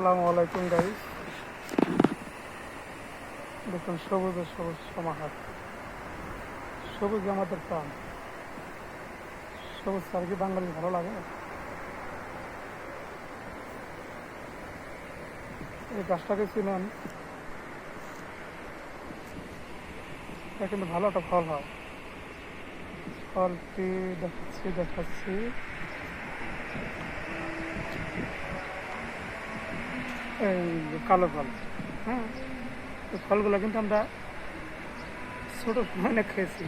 আসসালামু আলাইকুম গাইস দেখুন সবুজের সবুজ সমাহার। সবুজ আমাদের প্রাণ। সবুজ স্যার কি বাঙালি ভালো লাগে? এই গাছটাকে চিনেন। কিন্তু ভালো একটা ফল হয়। ফলটি দেখাচ্ছি দেখাচ্ছি। এই কালো ফল। হ্যাঁ? এই ফলগুলো কিন্তু আমরা ছোট মানে খেয়েছি।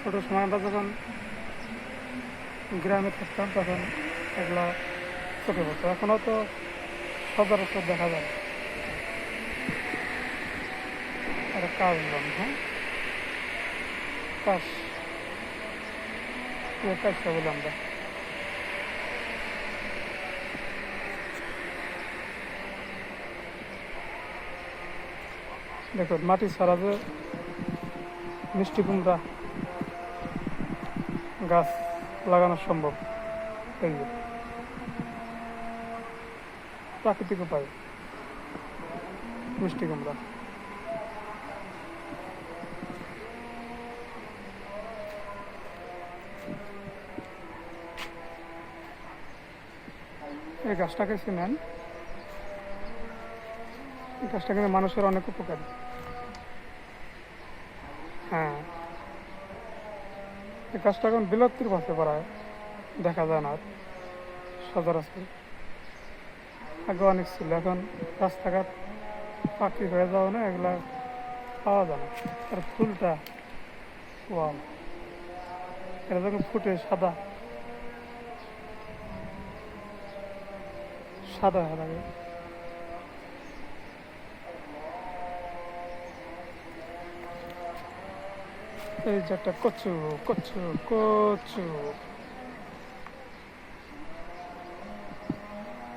ছোট সময় আমরা যখন গ্রামে থাকতাম তখন এগুলো চোখে পড়তো এখনও তো সচরাচর দেখা যায়। আর কাজ হ্যাঁ? কাশ। কাজটা বলি আমরা। দেখুন মাটি ছাড়া যে মিষ্টি কুমড়া গাছ লাগানো সম্ভব। এই যে, প্রাকৃতিক উপায়, মিষ্টি কুমড়া। এই গাছটাকে চিনেন এই গাছটা কিন্তু মানুষের অনেক উপকারী। হ্যাঁ। এই গাছটা এখন বিলুপ্তির পথে প্রায় দেখা যায় না সচরাচর। আগে অনেক ছিল, এখন রাস্তাঘাট পাখি হয়ে যাওয়া না, এগুলা পাওয়া যায় না। আর ফুলটা ওয়াও। এটা যখন ফুটে সাদা সাদা হয়ে লাগে এই যে একটা কচু কচু কচু।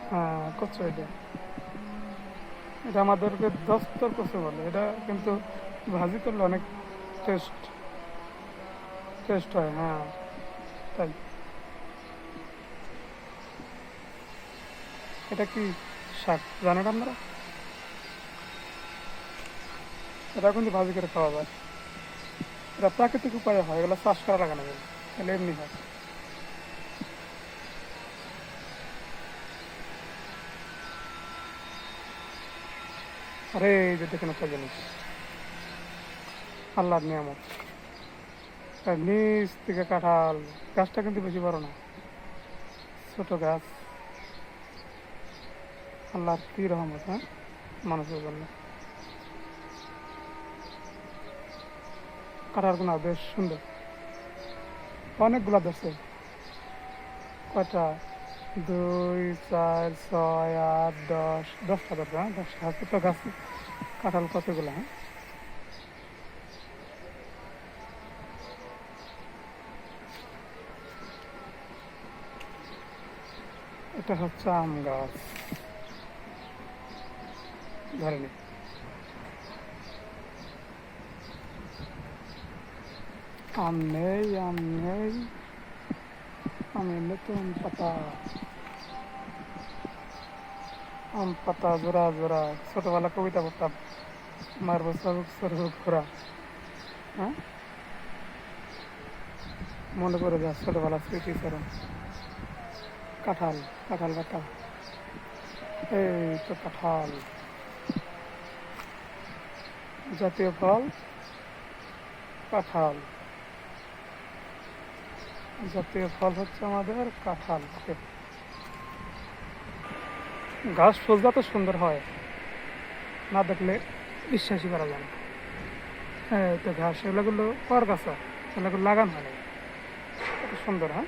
হ্যাঁ কচু এটা। এটা আমাদেরকে দস্তর কচু বলে। এটা কিন্তু ভাজি করলে অনেক টেস্ট টেস্ট হয় হ্যাঁ তাই। এটা কি শাক? জানেন আপনারা? এটা কিন্তু ভাজি করে খাওয়া যায়। এটা প্রাকৃতিক উপায়ে হয়, এগুলো চাষ করা লাগে না। তাহলে এমনি হয়। আরে, এই যে দেখেন একটা জিনিস। আল্লাহর নিয়ামত। আর নিচ থেকে কাঁঠাল। গাছটা কিন্তু বেশি বড় না। ছোট গাছ। আল্লাহর কি রহমত হ্যাঁ? মানুষের জন্য। কাটার গুণা বেশ সুন্দর। অনেকগুলা ধরছে। কয়টা? দুই, চার, ছয়, আট, দশ। দশটা ধরছে হ্যাঁ? দশটা তো গাছ। কাঁঠাল কতগুলো হ্যাঁ? এটা হচ্ছে আম গাছ। ধরেনি। আম নেই আম নেই নতুন পাতা আম পাতা জোড়া জোড়া ছোটবেলা কবিতা পড়তাম মারব সরুক সরুক ঘোরা হ্যাঁ মনে করে যা ছোটবেলা স্মৃতি স্মরণ কাঁঠাল কাঁঠাল কাঁঠাল এই তো কাঁঠাল জাতীয় ফল কাঁঠাল জাতীয় ফল হচ্ছে আমাদের কাঁঠাল গাছ সজ্জা তো সুন্দর হয়, না দেখলে বিশ্বাসই করা যায় না। হ্যাঁ তো ঘাস এগুলোগুলো কর গাছ, এগুলো লাগানো হয় না কত সুন্দর হ্যাঁ?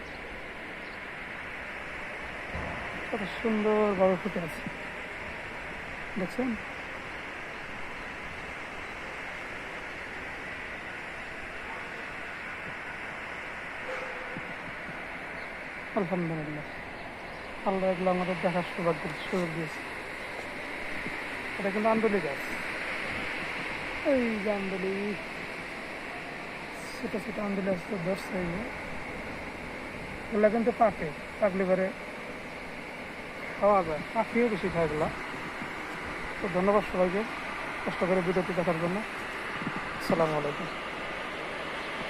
কত সুন্দরভাবে ফুটে আছে। দেখছেন? আলহামদুলিল্লাহ। আল্লাহ এগুলো আমাদের দেখার সৌভাগ্য সুযোগ দিয়েছে। এটা কিন্তু আন্দোলি গাছ। এই যে আন্দোলি ছোটো ছোটো আন্দোলি আসতে ধরছে এগুলো কিন্তু পাকে, পাকলে পরে খাওয়া যায়। পাখিও বেশি খায় এগুলা। তো ধন্যবাদ সবাইকে। কষ্ট করে ভিডিওটি দেখার জন্য। আসসালামু আলাইকুম।